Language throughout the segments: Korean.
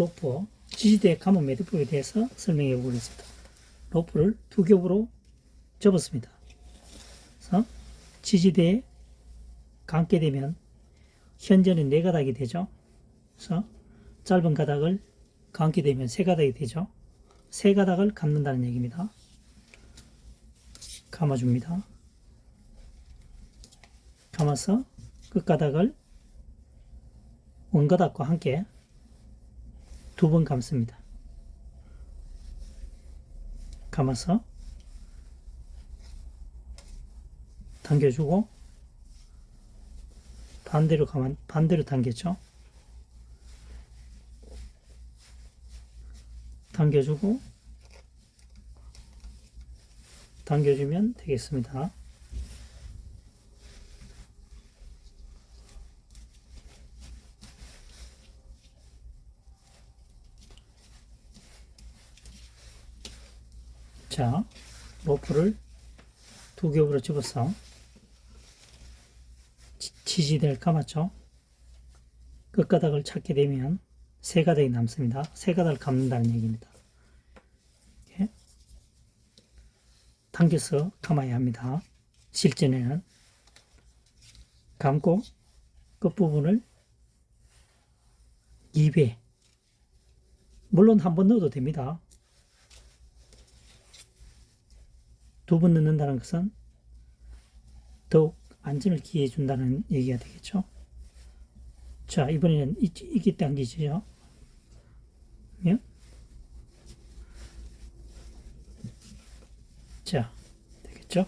로프, 지지대 감은 매듭법에 대해서 설명해 보겠습니다. 로프를 두 겹으로 접었습니다. 그래서 지지대에 감게 되면 현재는 네 가닥이 되죠. 그래서 짧은 가닥을 감게 되면 세 가닥이 되죠. 세 가닥을 감는다는 얘기입니다. 감아줍니다. 감아서 끝가닥을 원가닥과 함께 두 번 감습니다. 감아서 당겨주고 반대로 가만 반대로 당겼죠. 당겨주고 당겨주면 되겠습니다. 자, 로프를 두 겹으로 집어서 지- 지지대를 감았죠. 끝가닥을 찾게 되면 세 가닥이 남습니다. 세 가닥을 감는다는 얘기입니다. 이렇게 당겨서 감아야 합니다. 실전에는 감고 끝부분을 2배 물론 한 번 넣어도 됩니다. 두 번 넣는다는 것은 더욱 안전을 기해 준다는 얘기가 되겠죠. 자, 이번에는 이, 이기 당기죠. 예? 자, 되겠죠?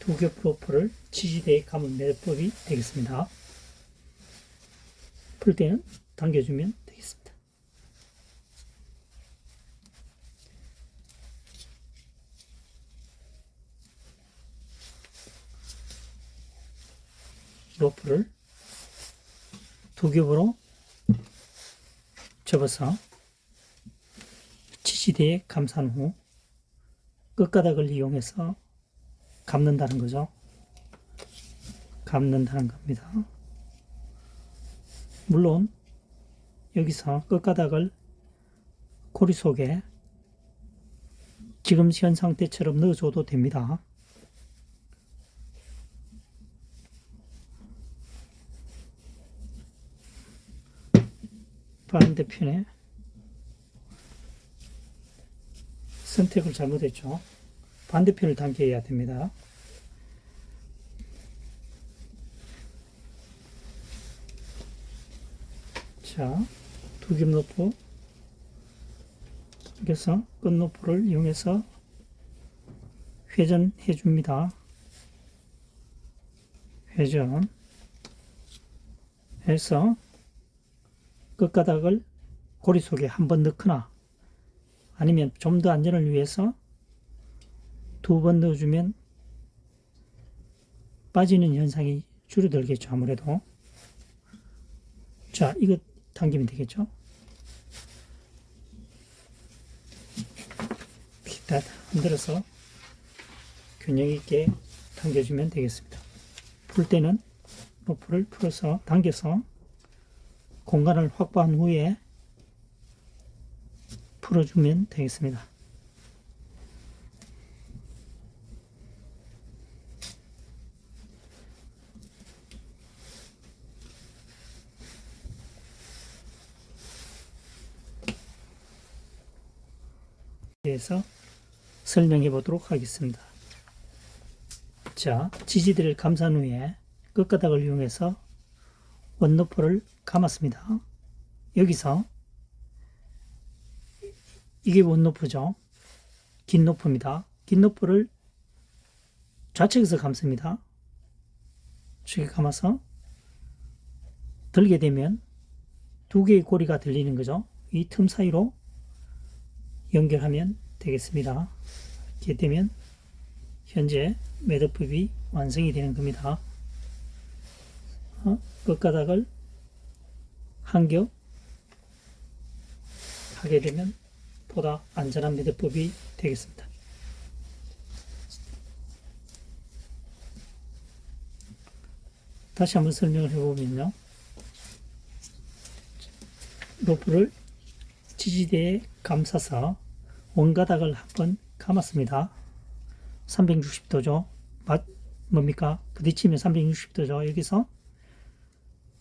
두겹 로프를 지지대에 감은 매듭법이 되겠습니다. 풀 때는 당겨주면 되겠습니다. 로프를 두 겹으로 접어서 지지대에 감싼 후 끝가닥을 이용해서 감는다는 거죠. 감는다는 겁니다. 물론 여기서 끝가닥을 고리 속에 지금 현 상태처럼 넣어줘도 됩니다. 반대편에 선택을 잘못했죠. 반대편을 당겨야 됩니다. 자, 두겹 노프 당겨서 끝 노프를 이용해서 회전해 줍니다. 회전 해서 끝가닥을 고리 속에 한 번 넣거나 아니면 좀 더 안전을 위해서 두 번 넣어주면 빠지는 현상이 줄어들겠죠 아무래도. 자 이거 당기면 되겠죠? 다 흔들어서 균형 있게 당겨주면 되겠습니다. 풀 때는 로프를 풀어서 당겨서 공간을 확보한 후에 풀어주면 되겠습니다. 대해서 설명해 보도록 하겠습니다. 자, 지지대를 감싼 후에 끝가닥을 이용해서 원노포를 감았습니다. 여기서 이게 원노프죠. 긴 노프입니다. 긴 노프를 좌측에서 감습니다. 좌측에 감아서 들게 되면 두 개의 고리가 들리는 거죠. 이 틈 사이로 연결하면 되겠습니다. 이렇게 되면 현재 매듭법이 완성이 되는 겁니다. 어? 끝가닥을 한 겹 하게 되면 보다 안전한 매듭법이 되겠습니다. 다시 한번 설명을 해보면요. 로프를 지지대에 감싸서 원가닥을 한번 감았습니다. 360도죠. 맞, 뭡니까? 부딪히면 360도죠. 여기서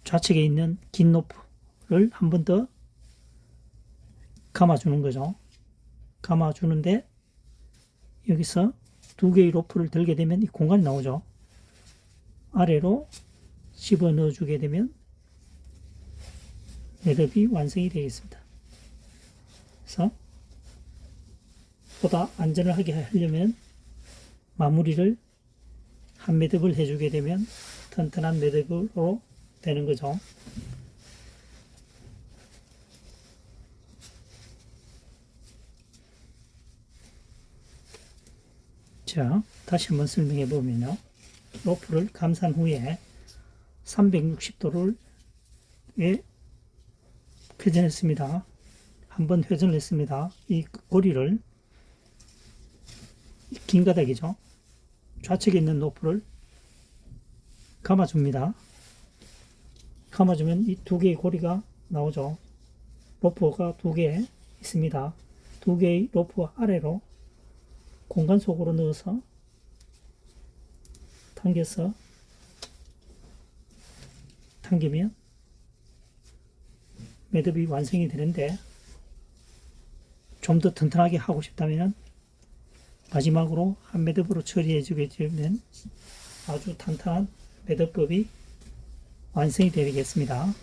좌측에 있는 긴 로프를 한 번 더 감아주는 거죠. 감아주는데 여기서 두 개의 로프를 들게 되면 이 공간이 나오죠. 아래로 집어 넣어주게 되면 매듭이 완성이 되겠습니다. 그래서 보다 안전을 하게 하려면 마무리를 한 매듭을 해주게 되면 튼튼한 매듭으로 되는 거죠. 자, 다시 한번 설명해 보면요. 로프를 감싼 후에 360도를 에 회전했습니다. 한번 회전을 했습니다. 이 고리를 긴 가닥이죠. 좌측에 있는 로프를 감아줍니다. 감아주면 이 두 개의 고리가 나오죠. 로프가 두 개 있습니다. 두 개의 로프 아래로 공간 속으로 넣어서 당겨서 당기면 매듭이 완성이 되는데 좀 더 튼튼하게 하고 싶다면 마지막으로 한 매듭으로 처리해 주게 되면 아주 탄탄한 매듭법이 완성이 되겠습니다.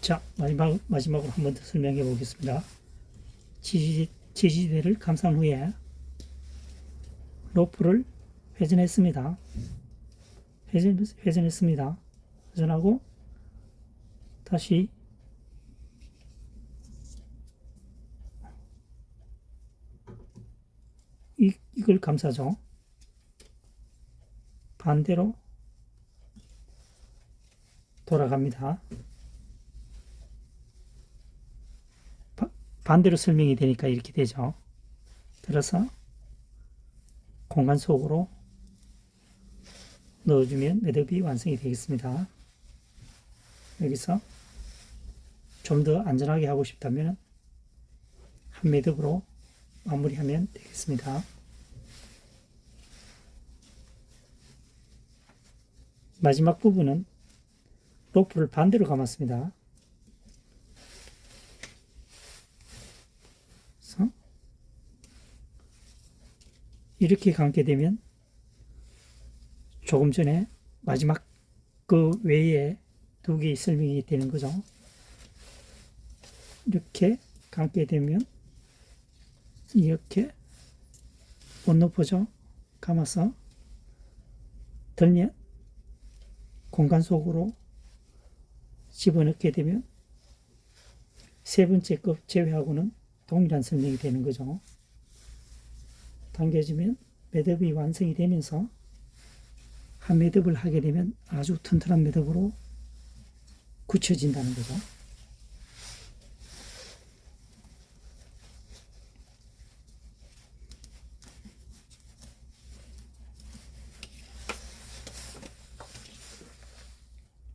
자, 마지막, 마지막으로 한 번 더 설명해 보겠습니다. 지지, 지지대를 감싼 후에 로프를 회전했습니다. 회전, 회전했습니다. 회전하고 다시 이, 이걸 감싸죠. 반대로 돌아갑니다. 바- 반대로 설명이 되니까 이렇게 되죠. 들어서 공간 속으로 넣어주면 매듭이 완성이 되겠습니다. 여기서 좀 더 안전하게 하고 싶다면 한 매듭으로 마무리하면 되겠습니다. 마지막 부분은 로프를 반대로 감았습니다. 이렇게 감게 되면 조금 전에 마지막 그 외에 두 개의 설명이 되는 거죠. 이렇게 감게 되면 이렇게 원로포죠. 감아서 들면 공간 속으로 집어넣게 되면 세 번째 급 제외하고는 동일한 설명이 되는 거죠. 당겨지면 매듭이 완성이 되면서 한 매듭을 하게 되면 아주 튼튼한 매듭으로 굳혀진다는 거죠.